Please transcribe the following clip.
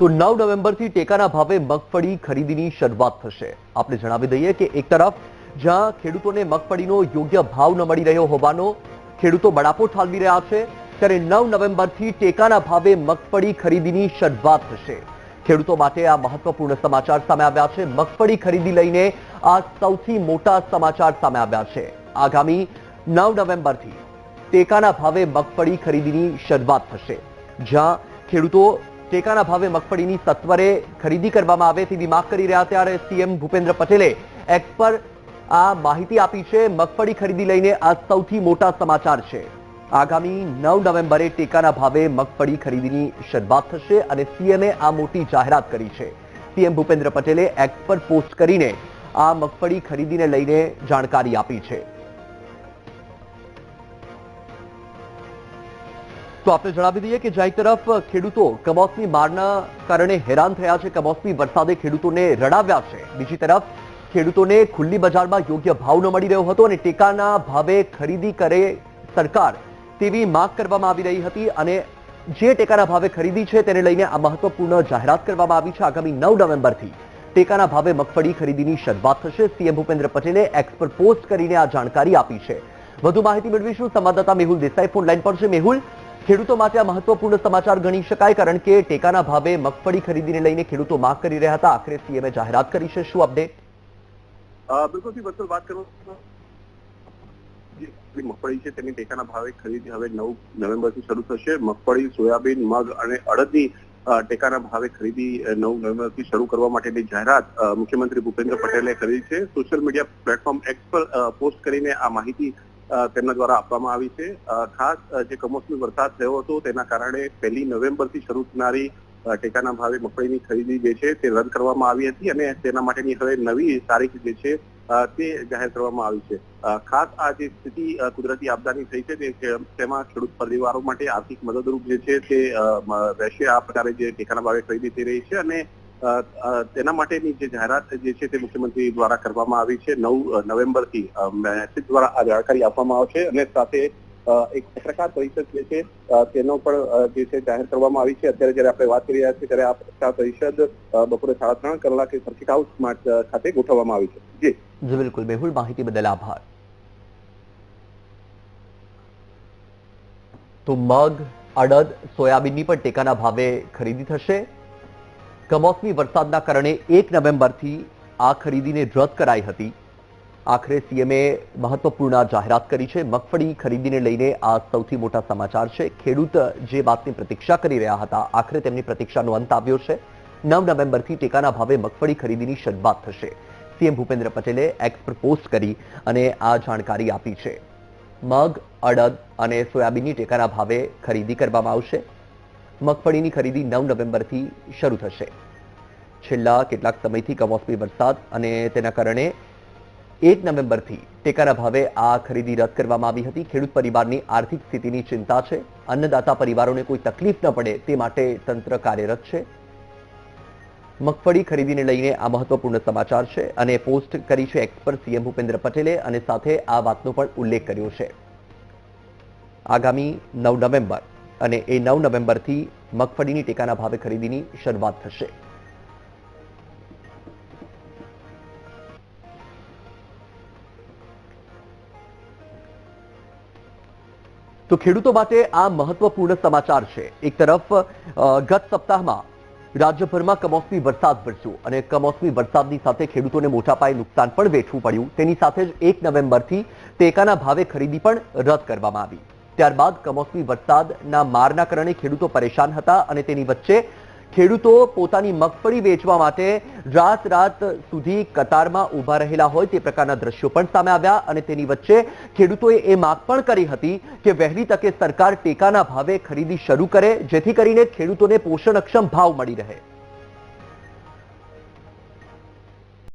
તો નવ નવેમ્બરથી ટેકાના ભાવે મગફળી ખરીદીની શરૂઆત થશે. આપણે જણાવી દઈએ કે એક તરફ, જ્યાં ખેડૂતોને મગફળીનો યોગ્ય ભાવ ન મળી રહ્યો હોવાનો ખેડૂતો બળાપો ઠાલવી રહ્યા છે, ત્યારે નવ નવેમ્બરથી ટેકાના ભાવે મગફળી ખરીદીની શરૂઆત થશે. ખેડૂતો માટે આ મહત્વપૂર્ણ સમાચાર સામે આવ્યા છે. મગફળી ખરીદી લઈને આ સૌથી મોટા સમાચાર સામે આવ્યા છે. આગામી નવ નવેમ્બરથી ટેકાના ભાવે મગફળી ખરીદીની શરૂઆત થશે, જ્યાં ખેડૂતો ટેકાના ભાવે મગફળીની સત્વરે ખરીદી કરવામાં આવે તેવી માંગ કરી રહ્યા ત્યારે સીએમ ભૂપેન્દ્ર પટેલે એક્સ પર આ માહિતી આપી છે. મગફળી ખરીદી લઈને આ સૌથી મોટા સમાચાર છે. આગામી નવ નવેમ્બરે ટેકાના ભાવે મગફળી ખરીદીની શરૂઆત થશે અને સીએમએ આ મોટી જાહેરાત કરી છે. સીએમ ભૂપેન્દ્ર પટેલે એક્સ પર પોસ્ટ કરીને આ મગફળી ખરીદીને લઈને જાણકારી આપી છે. તો આપણે જણાવી દઈએ કે જ્યાં તરફ ખેડૂતો કમોસમી મારના કારણે હેરાન થયા છે. કમોસમી વરસાદે ખેડૂતોને રડાવ્યા છે. બીજી તરફ ખેડૂતોને ખુલ્લી બજારમાં યોગ્ય ભાવ ન મળી રહ્યો હતો અને ટેકાના ભાવે ખરીદી કરે સરકાર તેવી માંગ કરવામાં આવી રહી હતી અને જે ટેકાના ભાવે ખરીદી છે તેને લઈને આ મહત્વપૂર્ણ જાહેરાત કરવામાં આવી છે. આગામી નવ નવેમ્બરથી ટેકાના ભાવે મગફળી ખરીદીની શરૂઆત થશે. સીએમ ભૂપેન્દ્ર પટેલે એક્સ પોસ્ટ કરીને આ જાણકારી આપી છે. વધુ માહિતી મેળવીશું સંવાદદાતા મેહુલ દેસાઈ ફોન લાઈન પર છે. મેહુલ ખેડૂતો માટે આ મહત્વપૂર્ણ સમાચાર ગણી શકાય, કારણ કે ટેકાના ભાવે મગફળી ખરીદીને લઈને ખેડૂતો માંગ કરી રહ્યા હતા. આખરે સીએમએ જાહેરાત કરી છે. શું અપડેટ બિલકુલ વાત કરું મગફળી છે તેની ટેકાના ભાવે ખરીદી હવે નવ નવેમ્બરથી શરૂ થશે. મગફળી, સોયાબીન, મગ અને અડદની ટેકાના ભાવે ખરીદી નવ નવ નવેમ્બરથી શરૂ કરવા માટેની જાહેરાત મુખ્યમંત્રી ભૂપેન્દ્ર પટેલે કરી છે. સોશિયલ મીડિયા પ્લેટફોર્મ એક્સ પર પોસ્ટ કરીને આ માહિતી તેમના દ્વારા આપવામાં આવી છે. ખાસ જે કમોસમી વરસાદ થયો હતો, તેના કારણે પહેલી નવેમ્બરથી શરૂ થનારી ટેકાના ભાવે મગફળીની ખરીદી જે છે તે રદ કરવામાં આવી હતી અને તેના માટેની હવે નવી તારીખ જે છે તે જાહેર કરવામાં આવી છે. ખાસ આ જે સ્થિતિ કુદરતી આપદાની થઈ છે તેમાં ખેડૂત પરિવારો માટે આર્થિક મદદરૂપ જે છે તે રહેશે. આ પ્રકારે જે ટેકાના ભાવે ખરીદી થઈ રહી છે અને તેના માટેની જે જાહેરાત જે છે તે મુખ્યમંત્રી દ્વારા કરવામાં આવી છે. નવ નવેમ્બરથી મેસેજ દ્વારા આ જાણકારી આપવામાં આવશે અને સાથે એક પત્રકાર પરિષદ જે છે તેનો પણ જે છે જાહેર કરવામાં આવી છે. અત્યારે જ્યારે આપણે વાત કરી રહ્યા છીએ ત્યારે આ પત્રકાર પરિષદ બપોરે સાડા ત્રણ કલાકે સર્કિટ હાઉસ ખાતે ગોઠવવામાં આવી છે. જી, બિલકુલ. મેહુલ, માહિતી બદલ આભાર. તો મગ, અડદ, સોયાબીનની પણ ટેકાના ભાવે ખરીદી થશે. કમોસમી વરસાદના કારણે એક નવેમ્બરથી આ ખરીદીને રદ કરાઈ હતી. આખરે સીએમએ મહત્વપૂર્ણ જાહેરાત કરી છે. મગફળી ખરીદીને લઈને આ સૌથી મોટા સમાચાર છે. ખેડૂત જે વાતની પ્રતીક્ષા કરી રહ્યા હતા, આખરે તેમની પ્રતીક્ષાનો અંત આવ્યો છે. નવ નવેમ્બરથી ટેકાના ભાવે મગફળી ખરીદીની શરૂઆત થશે. સીએમ ભૂપેન્દ્ર પટેલે એક્સ પોસ્ટ કરી અને આ જાણકારી આપી છે. મગ, અડદ અને સોયાબીનની ટેકાના ભાવે ખરીદી કરવામાં આવશે. મગફળીની ખરીદી નવ નવેમ્બરથી શરૂ થશે. છેલ્લા કેટલાક સમયથી કમોસમી વરસાદ અને તેના કારણે એક નવેમ્બરથી ટેકાના ભાવે આ ખરીદી રદ કરવામાં આવી હતી. ખેડૂત પરિવારની આર્થિક સ્થિતિની ચિંતા છે. અન્નદાતા પરિવારોને કોઈ તકલીફ ન પડે તે માટે તંત્ર કાર્યરત છે. મગફળી ખરીદીને લઈને આ મહત્વપૂર્ણ સમાચાર છે અને પોસ્ટ કરી છે એક્સ પર સીએમ ભૂપેન્દ્ર પટેલે અને સાથે આ વાતનો પણ ઉલ્લેખ કર્યો છે. આગામી નવ નવેમ્બર અને એ નવ નવેમ્બરથી મગફળીની ટેકાના ભાવે ખરીદીની શરૂઆત થશે. તો ખેડૂતો માટે આ મહત્વપૂર્ણ સમાચાર છે. એક તરફ ગત સપ્તાહમાં રાજ્યભરમાં કમોસમી વરસાદ વરસ્યો અને કમોસમી વરસાદની સાથે ખેડૂતોને મોટા પાયે નુકસાન પણ વેઠવું પડ્યું. તેની સાથે જ એક નવેમ્બરથી ટેકાના ભાવે ખરીદી પણ રદ કરવામાં આવી. ત્યારબાદ કમોસમી વરસાદના મારના કારણે ખેડૂતો પરેશાન હતા અને તેની વચ્ચે ખેડૂતો પોતાની મગફળી વેચવા માટે રાત રાત સુધી કતારમાં ઊભા રહેલા હોય તે પ્રકારના દ્રશ્યો પણ સામે આવ્યા અને તેની વચ્ચે ખેડૂતોએ એ માગ પણ કરી હતી કે વહેલી તકે સરકાર ટેકાના ભાવે ખરીદી શરૂ કરે, જેથી કરીને ખેડૂતોને પોષણક્ષમ ભાવ મળી રહે.